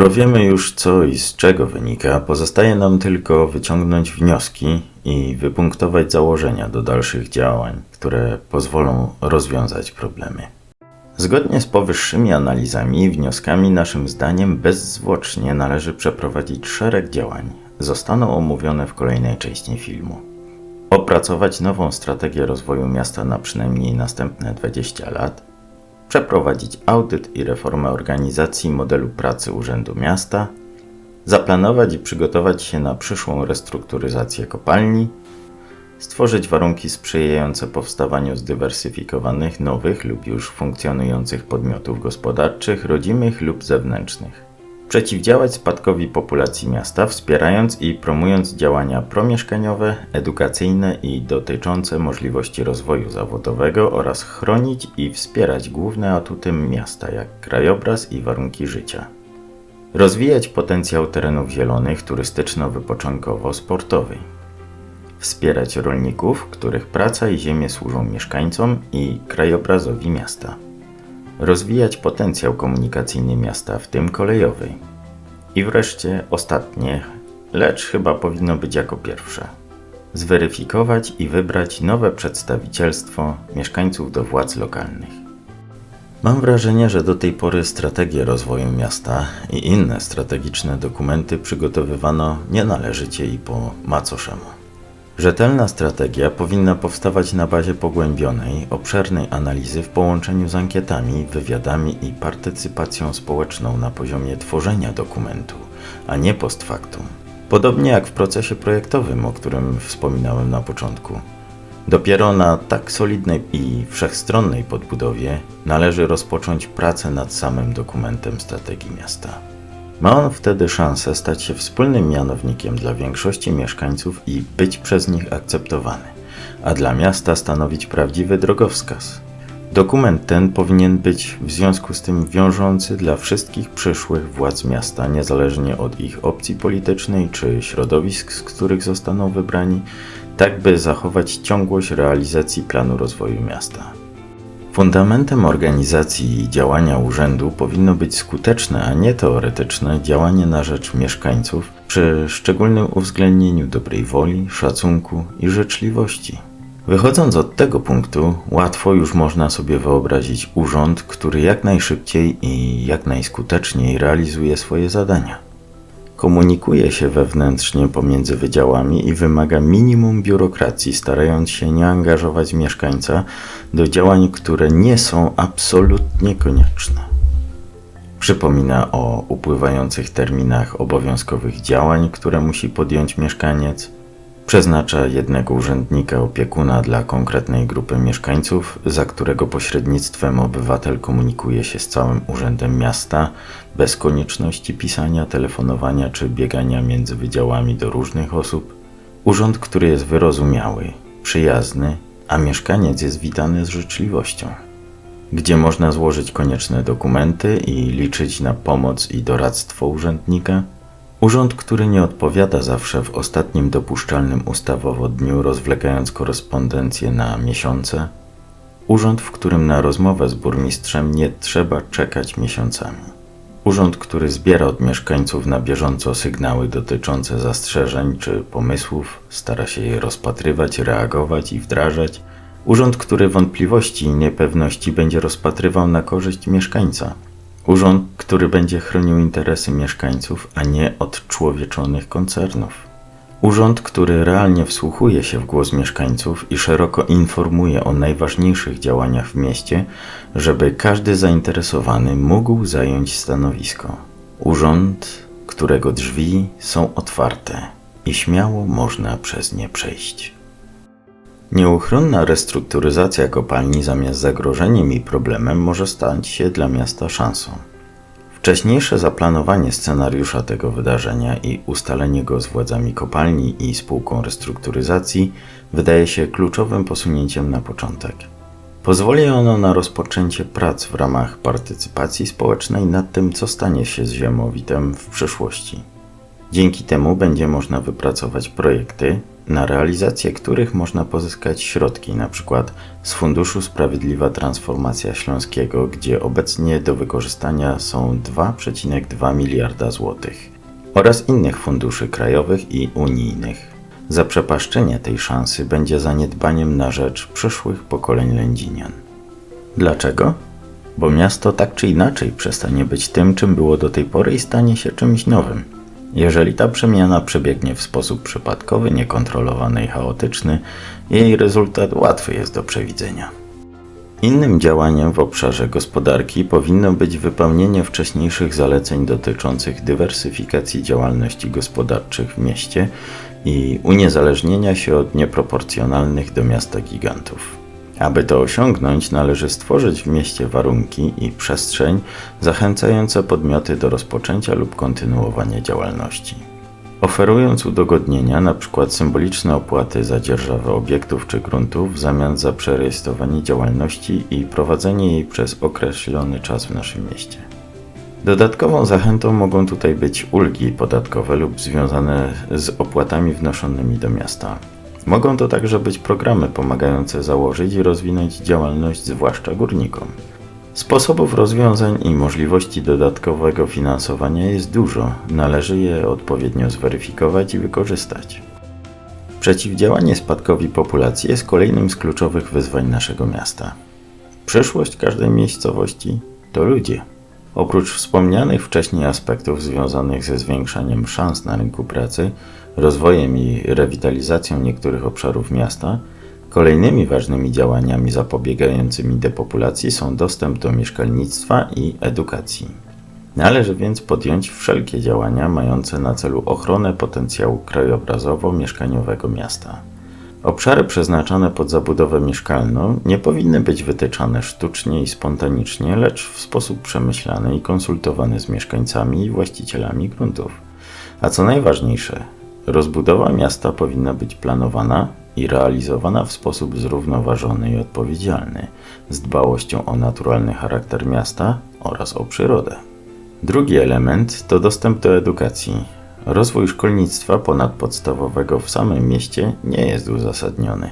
Skoro wiemy już co i z czego wynika, pozostaje nam tylko wyciągnąć wnioski i wypunktować założenia do dalszych działań, które pozwolą rozwiązać problemy. Zgodnie z powyższymi analizami i wnioskami, naszym zdaniem bezzwłocznie należy przeprowadzić szereg działań. Zostaną omówione w kolejnej części filmu. Opracować nową strategię rozwoju miasta na przynajmniej następne 20 lat, przeprowadzić audyt i reformę organizacji modelu pracy Urzędu Miasta, zaplanować i przygotować się na przyszłą restrukturyzację kopalni, stworzyć warunki sprzyjające powstawaniu zdywersyfikowanych, nowych lub już funkcjonujących podmiotów gospodarczych, rodzimych lub zewnętrznych. Przeciwdziałać spadkowi populacji miasta, wspierając i promując działania promieszkaniowe, edukacyjne i dotyczące możliwości rozwoju zawodowego oraz chronić i wspierać główne atuty miasta, jak krajobraz i warunki życia. Rozwijać potencjał terenów zielonych turystyczno-wypoczynkowo-sportowy. Wspierać rolników, których praca i ziemie służą mieszkańcom i krajobrazowi miasta. Rozwijać potencjał komunikacyjny miasta, w tym kolejowy. I wreszcie ostatnie, lecz chyba powinno być jako pierwsze. Zweryfikować i wybrać nowe przedstawicielstwo mieszkańców do władz lokalnych. Mam wrażenie, że do tej pory strategie rozwoju miasta i inne strategiczne dokumenty przygotowywano nienależycie i po macoszemu. Rzetelna strategia powinna powstawać na bazie pogłębionej, obszernej analizy w połączeniu z ankietami, wywiadami i partycypacją społeczną na poziomie tworzenia dokumentu, a nie post factum. Podobnie jak w procesie projektowym, o którym wspominałem na początku. Dopiero na tak solidnej i wszechstronnej podbudowie należy rozpocząć pracę nad samym dokumentem strategii miasta. Ma on wtedy szansę stać się wspólnym mianownikiem dla większości mieszkańców i być przez nich akceptowany, a dla miasta stanowić prawdziwy drogowskaz. Dokument ten powinien być w związku z tym wiążący dla wszystkich przyszłych władz miasta, niezależnie od ich opcji politycznej czy środowisk, z których zostaną wybrani, tak by zachować ciągłość realizacji planu rozwoju miasta. Fundamentem organizacji i działania urzędu powinno być skuteczne, a nie teoretyczne działanie na rzecz mieszkańców przy szczególnym uwzględnieniu dobrej woli, szacunku i życzliwości. Wychodząc od tego punktu, łatwo już można sobie wyobrazić urząd, który jak najszybciej i jak najskuteczniej realizuje swoje zadania komunikuje się wewnętrznie pomiędzy wydziałami i wymaga minimum biurokracji, starając się nie angażować mieszkańca do działań, które nie są absolutnie konieczne. Przypomina o upływających terminach obowiązkowych działań, które musi podjąć mieszkaniec Przeznacza jednego urzędnika opiekuna dla konkretnej grupy mieszkańców, za którego pośrednictwem obywatel komunikuje się z całym urzędem miasta, bez konieczności pisania, telefonowania czy biegania między wydziałami do różnych osób. Urząd, który jest wyrozumiały, przyjazny, a mieszkaniec jest witany z życzliwością. Gdzie można złożyć konieczne dokumenty i liczyć na pomoc i doradztwo urzędnika – Urząd, który nie odpowiada zawsze w ostatnim dopuszczalnym ustawowo dniu, rozwlekając korespondencję na miesiące. Urząd, w którym na rozmowę z burmistrzem nie trzeba czekać miesiącami. Urząd, który zbiera od mieszkańców na bieżąco sygnały dotyczące zastrzeżeń czy pomysłów, stara się je rozpatrywać, reagować i wdrażać. Urząd, który wątpliwości i niepewności będzie rozpatrywał na korzyść mieszkańca Urząd, który będzie chronił interesy mieszkańców, a nie odczłowieczonych koncernów. Urząd, który realnie wsłuchuje się w głos mieszkańców i szeroko informuje o najważniejszych działaniach w mieście, żeby każdy zainteresowany mógł zająć stanowisko. Urząd, którego drzwi są otwarte i śmiało można przez nie przejść. Nieuchronna restrukturyzacja kopalni zamiast zagrożeniem i problemem może stać się dla miasta szansą. Wcześniejsze zaplanowanie scenariusza tego wydarzenia i ustalenie go z władzami kopalni i spółką restrukturyzacji wydaje się kluczowym posunięciem na początek. Pozwoli ono na rozpoczęcie prac w ramach partycypacji społecznej nad tym, co stanie się z ziemowitem w przyszłości. Dzięki temu będzie można wypracować projekty, na realizację których można pozyskać środki, np. z Funduszu Sprawiedliwa Transformacja Śląskiego, gdzie obecnie do wykorzystania są 2,2 miliarda złotych, oraz innych funduszy krajowych i unijnych. Zaprzepaszczenie tej szansy będzie zaniedbaniem na rzecz przyszłych pokoleń Lędzinian. Dlaczego? Bo miasto tak czy inaczej przestanie być tym, czym było do tej pory i stanie się czymś nowym. Jeżeli ta przemiana przebiegnie w sposób przypadkowy, niekontrolowany i chaotyczny, jej rezultat łatwy jest do przewidzenia. Innym działaniem w obszarze gospodarki powinno być wypełnienie wcześniejszych zaleceń dotyczących dywersyfikacji działalności gospodarczych w mieście i uniezależnienia się od nieproporcjonalnych do miasta gigantów. Aby to osiągnąć, należy stworzyć w mieście warunki i przestrzeń zachęcające podmioty do rozpoczęcia lub kontynuowania działalności. Oferując udogodnienia, np. symboliczne opłaty za dzierżawę obiektów czy gruntów w zamian za przerejestrowanie działalności i prowadzenie jej przez określony czas w naszym mieście. Dodatkową zachętą mogą tutaj być ulgi podatkowe lub związane z opłatami wnoszonymi do miasta. Mogą to także być programy pomagające założyć i rozwinąć działalność zwłaszcza górnikom. Sposobów rozwiązań i możliwości dodatkowego finansowania jest dużo, należy je odpowiednio zweryfikować i wykorzystać. Przeciwdziałanie spadkowi populacji jest kolejnym z kluczowych wyzwań naszego miasta. Przyszłość każdej miejscowości to ludzie. Oprócz wspomnianych wcześniej aspektów związanych ze zwiększaniem szans na rynku pracy, rozwojem i rewitalizacją niektórych obszarów miasta, kolejnymi ważnymi działaniami zapobiegającymi depopulacji są dostęp do mieszkalnictwa i edukacji. Należy więc podjąć wszelkie działania mające na celu ochronę potencjału krajobrazowo-mieszkaniowego miasta. Obszary przeznaczone pod zabudowę mieszkalną nie powinny być wytyczane sztucznie i spontanicznie, lecz w sposób przemyślany i konsultowany z mieszkańcami i właścicielami gruntów. A co najważniejsze, rozbudowa miasta powinna być planowana i realizowana w sposób zrównoważony i odpowiedzialny, z dbałością o naturalny charakter miasta oraz o przyrodę. Drugi element to dostęp do edukacji. Rozwój szkolnictwa ponadpodstawowego w samym mieście nie jest uzasadniony.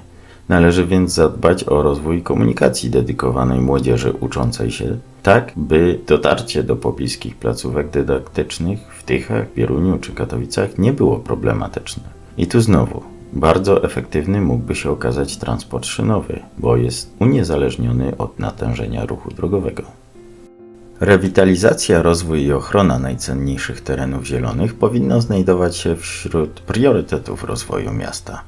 Należy więc zadbać o rozwój komunikacji dedykowanej młodzieży uczącej się, tak by dotarcie do pobliskich placówek dydaktycznych Tychach, Bieruniu czy Katowicach nie było problematyczne. I tu znowu, bardzo efektywny mógłby się okazać transport szynowy, bo jest uniezależniony od natężenia ruchu drogowego. Rewitalizacja, rozwój i ochrona najcenniejszych terenów zielonych powinna znajdować się wśród priorytetów rozwoju miasta.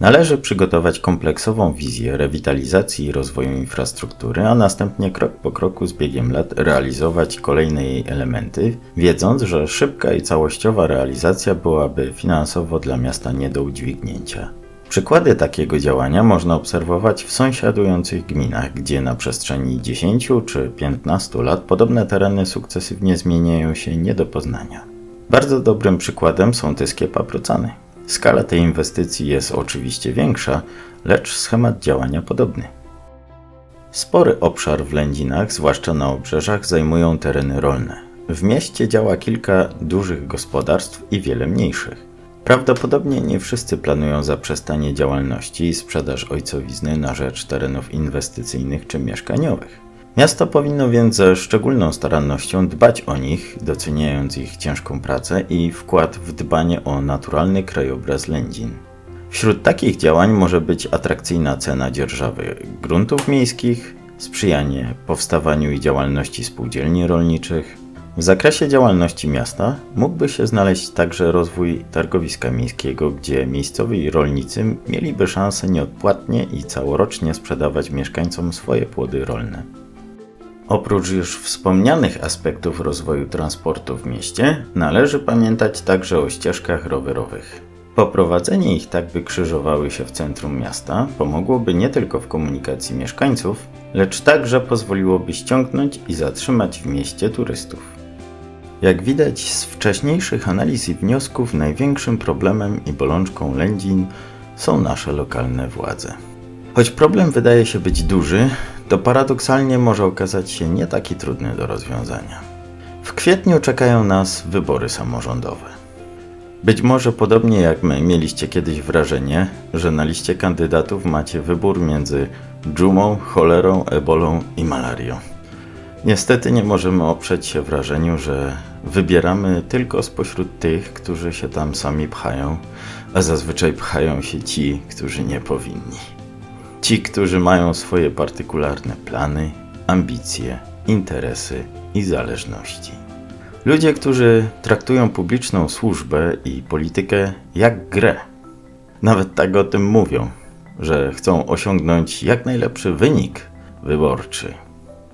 Należy przygotować kompleksową wizję rewitalizacji i rozwoju infrastruktury, a następnie krok po kroku z biegiem lat realizować kolejne jej elementy, wiedząc, że szybka i całościowa realizacja byłaby finansowo dla miasta nie do udźwignięcia. Przykłady takiego działania można obserwować w sąsiadujących gminach, gdzie na przestrzeni 10 czy 15 lat podobne tereny sukcesywnie zmieniają się nie do poznania. Bardzo dobrym przykładem są tyskie paprocany. Skala tej inwestycji jest oczywiście większa, lecz schemat działania podobny. Spory obszar w Lędzinach, zwłaszcza na obrzeżach, zajmują tereny rolne. W mieście działa kilka dużych gospodarstw i wiele mniejszych. Prawdopodobnie nie wszyscy planują zaprzestanie działalności i sprzedaż ojcowizny na rzecz terenów inwestycyjnych czy mieszkaniowych. Miasto powinno więc ze szczególną starannością dbać o nich, doceniając ich ciężką pracę i wkład w dbanie o naturalny krajobraz Lędzin. Wśród takich działań może być atrakcyjna cena dzierżawy gruntów miejskich, sprzyjanie powstawaniu i działalności spółdzielni rolniczych. W zakresie działalności miasta mógłby się znaleźć także rozwój targowiska miejskiego, gdzie miejscowi rolnicy mieliby szansę nieodpłatnie i całorocznie sprzedawać mieszkańcom swoje płody rolne. Oprócz już wspomnianych aspektów rozwoju transportu w mieście, należy pamiętać także o ścieżkach rowerowych. Poprowadzenie ich tak, by krzyżowały się w centrum miasta, pomogłoby nie tylko w komunikacji mieszkańców, lecz także pozwoliłoby ściągnąć i zatrzymać w mieście turystów. Jak widać z wcześniejszych analiz i wniosków, największym problemem i bolączką Lędzin są nasze lokalne władze. Choć problem wydaje się być duży, to paradoksalnie może okazać się nie taki trudny do rozwiązania. W kwietniu czekają nas wybory samorządowe. Być może podobnie jak my mieliście kiedyś wrażenie, że na liście kandydatów macie wybór między dżumą, cholerą, ebolą i malarią. Niestety nie możemy oprzeć się wrażeniu, że wybieramy tylko spośród tych, którzy się tam sami pchają, a zazwyczaj pchają się ci, którzy nie powinni. Ci, którzy mają swoje partykularne plany, ambicje, interesy i zależności. Ludzie, którzy traktują publiczną służbę i politykę jak grę. Nawet tak o tym mówią, że chcą osiągnąć jak najlepszy wynik wyborczy.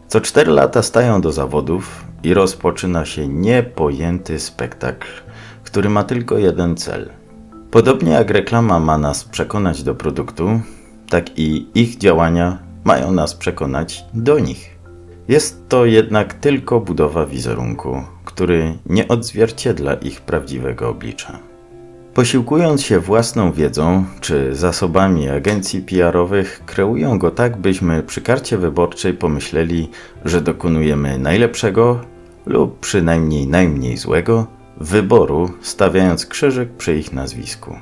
Co cztery lata stają do zawodów i rozpoczyna się niepojęty spektakl, który ma tylko jeden cel. Podobnie jak reklama ma nas przekonać do produktu, tak i ich działania mają nas przekonać do nich. Jest to jednak tylko budowa wizerunku, który nie odzwierciedla ich prawdziwego oblicza. Posiłkując się własną wiedzą czy zasobami agencji PR-owych, kreują go tak, byśmy przy karcie wyborczej pomyśleli, że dokonujemy najlepszego lub przynajmniej najmniej złego wyboru, stawiając krzyżyk przy ich nazwisku.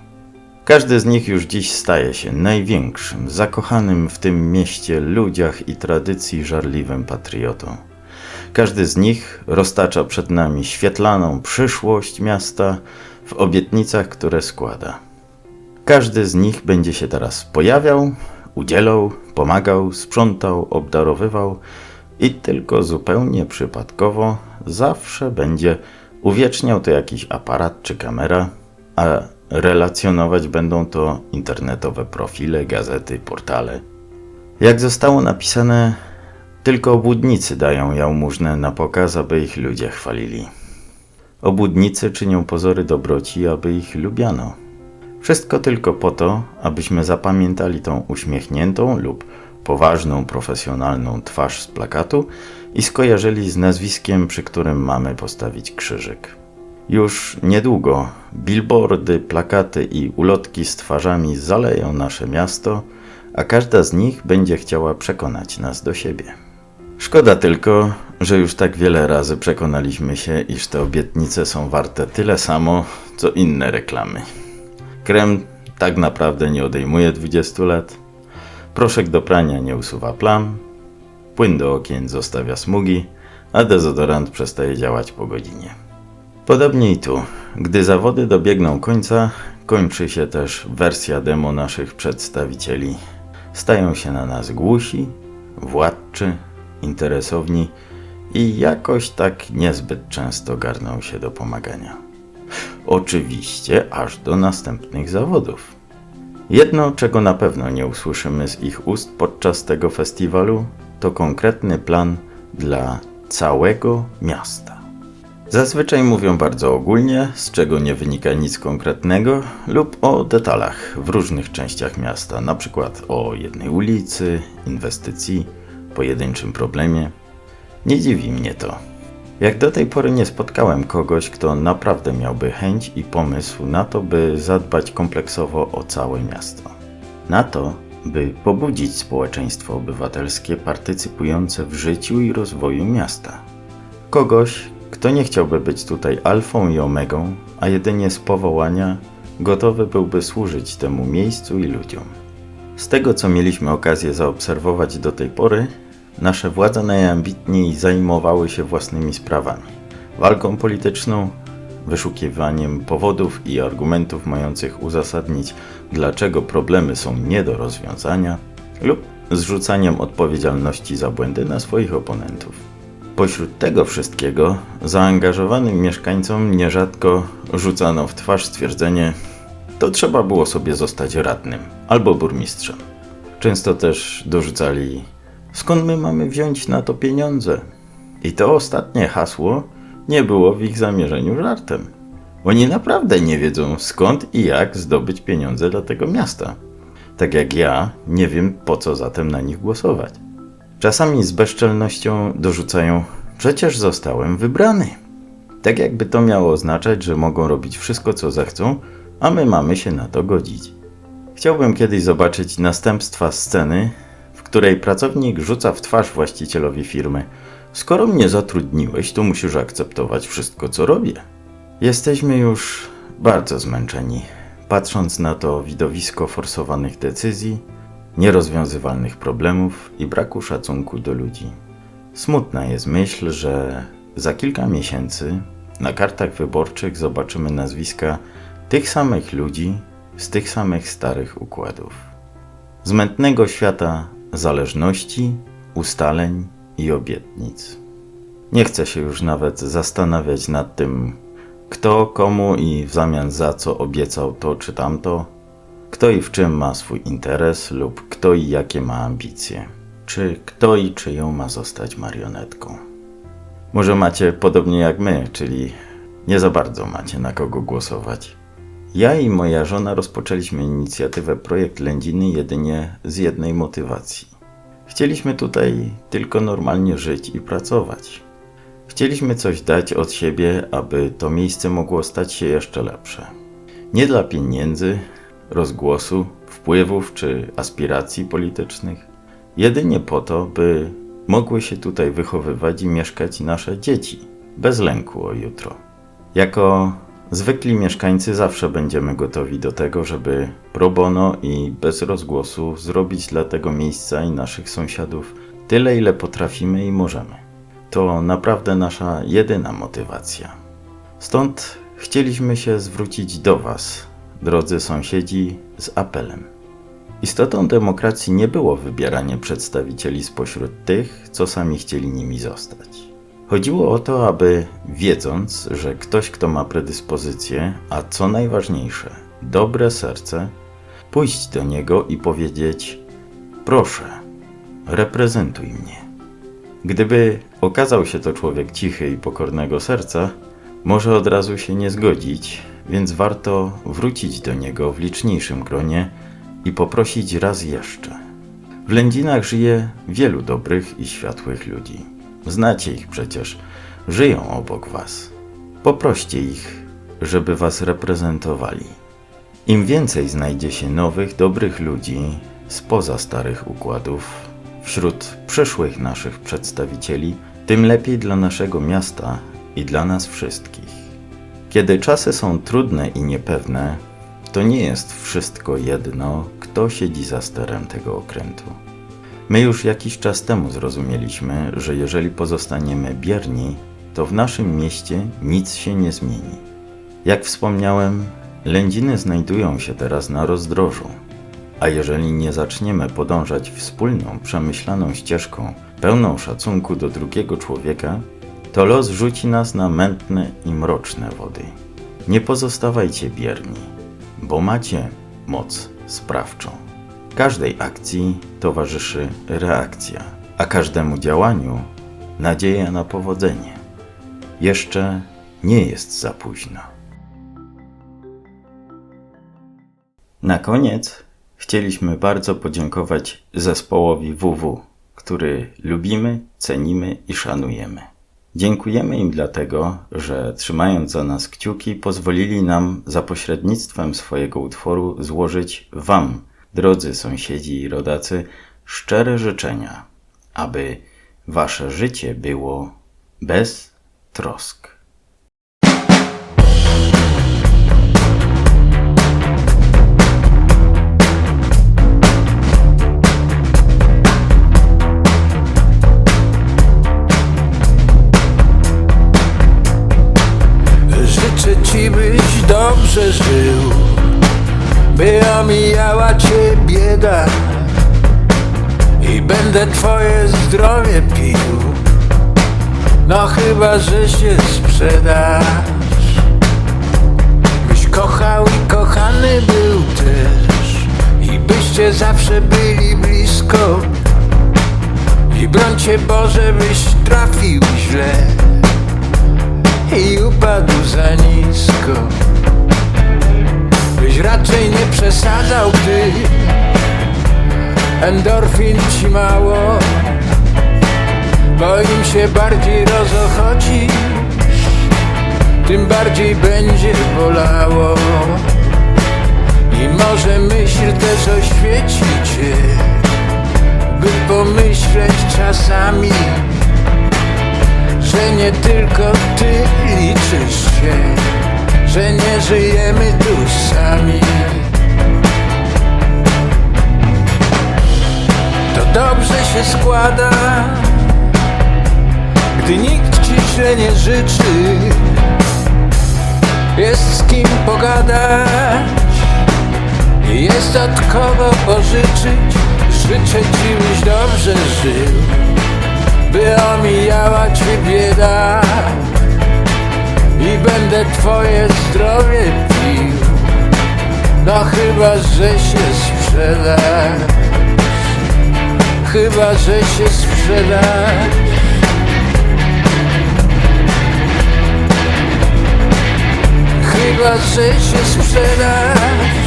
Każdy z nich już dziś staje się największym, zakochanym w tym mieście ludziach i tradycji żarliwym patriotą. Każdy z nich roztacza przed nami świetlaną przyszłość miasta w obietnicach, które składa. Każdy z nich będzie się teraz pojawiał, udzielał, pomagał, sprzątał, obdarowywał i tylko zupełnie przypadkowo zawsze będzie uwieczniał to jakiś aparat czy kamera, a relacjonować będą to internetowe profile, gazety, portale. Jak zostało napisane, tylko obłudnicy dają jałmużnę na pokaz, aby ich ludzie chwalili. Obłudnicy czynią pozory dobroci, aby ich lubiano. Wszystko tylko po to, abyśmy zapamiętali tą uśmiechniętą lub poważną, profesjonalną twarz z plakatu i skojarzyli z nazwiskiem, przy którym mamy postawić krzyżyk. Już niedługo billboardy, plakaty i ulotki z twarzami zaleją nasze miasto, a każda z nich będzie chciała przekonać nas do siebie. Szkoda tylko, że już tak wiele razy przekonaliśmy się, iż te obietnice są warte tyle samo, co inne reklamy. Krem tak naprawdę nie odejmuje 20 lat, proszek do prania nie usuwa plam, płyn do okien zostawia smugi, a dezodorant przestaje działać po godzinie. Podobnie i tu. Gdy zawody dobiegną końca, kończy się też wersja demo naszych przedstawicieli. Stają się na nas głusi, władczy, interesowni i jakoś tak niezbyt często garną się do pomagania. Oczywiście aż do następnych zawodów. Jedno, czego na pewno nie usłyszymy z ich ust podczas tego festiwalu, to konkretny plan dla całego miasta. Zazwyczaj mówią bardzo ogólnie, z czego nie wynika nic konkretnego, lub o detalach w różnych częściach miasta, przykład o jednej ulicy, inwestycji, pojedynczym problemie. Nie dziwi mnie to. Jak do tej pory nie spotkałem kogoś, kto naprawdę miałby chęć i pomysł na to, by zadbać kompleksowo o całe miasto. Na to, by pobudzić społeczeństwo obywatelskie partycypujące w życiu i rozwoju miasta. Kogoś, kto nie chciałby być tutaj alfą i omegą, a jedynie z powołania gotowy byłby służyć temu miejscu i ludziom. Z tego, co mieliśmy okazję zaobserwować do tej pory, nasze władze najambitniej zajmowały się własnymi sprawami. Walką polityczną, wyszukiwaniem powodów i argumentów mających uzasadnić, dlaczego problemy są nie do rozwiązania, lub zrzucaniem odpowiedzialności za błędy na swoich oponentów. Pośród tego wszystkiego zaangażowanym mieszkańcom nierzadko rzucano w twarz stwierdzenie: To trzeba było sobie zostać radnym albo burmistrzem. Często też dorzucali: Skąd my mamy wziąć na to pieniądze? I to ostatnie hasło nie było w ich zamierzeniu żartem. Oni naprawdę nie wiedzą skąd i jak zdobyć pieniądze dla tego miasta. Tak jak ja nie wiem po co zatem na nich głosować. Czasami z bezczelnością dorzucają: Przecież zostałem wybrany. Tak jakby to miało oznaczać, że mogą robić wszystko, co zechcą, a my mamy się na to godzić. Chciałbym kiedyś zobaczyć następstwa sceny, w której pracownik rzuca w twarz właścicielowi firmy: Skoro mnie zatrudniłeś, to musisz akceptować wszystko, co robię. Jesteśmy już bardzo zmęczeni, patrząc na to widowisko forsowanych decyzji, nierozwiązywalnych problemów i braku szacunku do ludzi. Smutna jest myśl, że za kilka miesięcy na kartach wyborczych zobaczymy nazwiska tych samych ludzi z tych samych starych układów. Z mętnego świata zależności, ustaleń i obietnic. Nie chcę się już nawet zastanawiać nad tym, kto komu i w zamian za co obiecał to czy tamto, kto i w czym ma swój interes lub kto i jakie ma ambicje, czy kto i czyją ma zostać marionetką. Może macie podobnie jak my, czyli nie za bardzo macie na kogo głosować. Ja i moja żona rozpoczęliśmy inicjatywę Projekt Lędziny jedynie z jednej motywacji. Chcieliśmy tutaj tylko normalnie żyć i pracować. Chcieliśmy coś dać od siebie, aby to miejsce mogło stać się jeszcze lepsze. Nie dla pieniędzy, rozgłosu, wpływów czy aspiracji politycznych, jedynie po to, by mogły się tutaj wychowywać i mieszkać nasze dzieci, bez lęku o jutro. Jako zwykli mieszkańcy zawsze będziemy gotowi do tego, żeby pro i bez rozgłosu zrobić dla tego miejsca i naszych sąsiadów tyle, ile potrafimy i możemy. To naprawdę nasza jedyna motywacja. Stąd chcieliśmy się zwrócić do Was, drodzy sąsiedzi, z apelem. Istotą demokracji nie było wybieranie przedstawicieli spośród tych, co sami chcieli nimi zostać. Chodziło o to, aby wiedząc, że ktoś, kto ma predyspozycje, a co najważniejsze, dobre serce, pójść do niego i powiedzieć: Proszę, reprezentuj mnie. Gdyby okazał się to człowiek cichy i pokornego serca, może od razu się nie zgodzić, więc warto wrócić do niego w liczniejszym gronie i poprosić raz jeszcze. W Lędzinach żyje wielu dobrych i światłych ludzi. Znacie ich przecież, żyją obok was. Poproście ich, żeby was reprezentowali. Im więcej znajdzie się nowych, dobrych ludzi spoza starych układów, wśród przyszłych naszych przedstawicieli, tym lepiej dla naszego miasta i dla nas wszystkich. Kiedy czasy są trudne i niepewne, to nie jest wszystko jedno, kto siedzi za sterem tego okrętu. My już jakiś czas temu zrozumieliśmy, że jeżeli pozostaniemy bierni, to w naszym mieście nic się nie zmieni. Jak wspomniałem, lędziny znajdują się teraz na rozdrożu, a jeżeli nie zaczniemy podążać wspólną, przemyślaną ścieżką, pełną szacunku do drugiego człowieka, to los rzuci nas na mętne i mroczne wody. Nie pozostawajcie bierni, bo macie moc sprawczą. Każdej akcji towarzyszy reakcja, a każdemu działaniu nadzieja na powodzenie. Jeszcze nie jest za późno. Na koniec chcieliśmy bardzo podziękować zespołowi WW, który lubimy, cenimy i szanujemy. Dziękujemy im dlatego, że trzymając za nas kciuki, pozwolili nam za pośrednictwem swojego utworu złożyć Wam, drodzy sąsiedzi i rodacy, szczere życzenia, aby Wasze życie było bez trosk. Dobrze żył By omijała cię bieda I będę twoje zdrowie pił. No chyba, że się sprzedasz. Byś kochał i kochany był też. I byście zawsze byli blisko. I broń cię Boże, byś trafił źle. I upadł za nisko Byś raczej nie przesadzał, gdy endorfin ci mało. Bo im się bardziej rozochodzisz Tym bardziej będzie bolało. I może myśl też oświeci cię By pomyśleć czasami że nie tylko ty liczysz się, że nie żyjemy tu sami. To dobrze się składa, gdy nikt ci źle nie życzy. Jest z kim pogadać, jest od kogo pożyczyć. Życzę ci, byś dobrze żył, by omijała cię bieda i będę twoje zdrowie pił. No chyba, że się sprzedasz, chyba, że się sprzedasz. Chyba, że się sprzedasz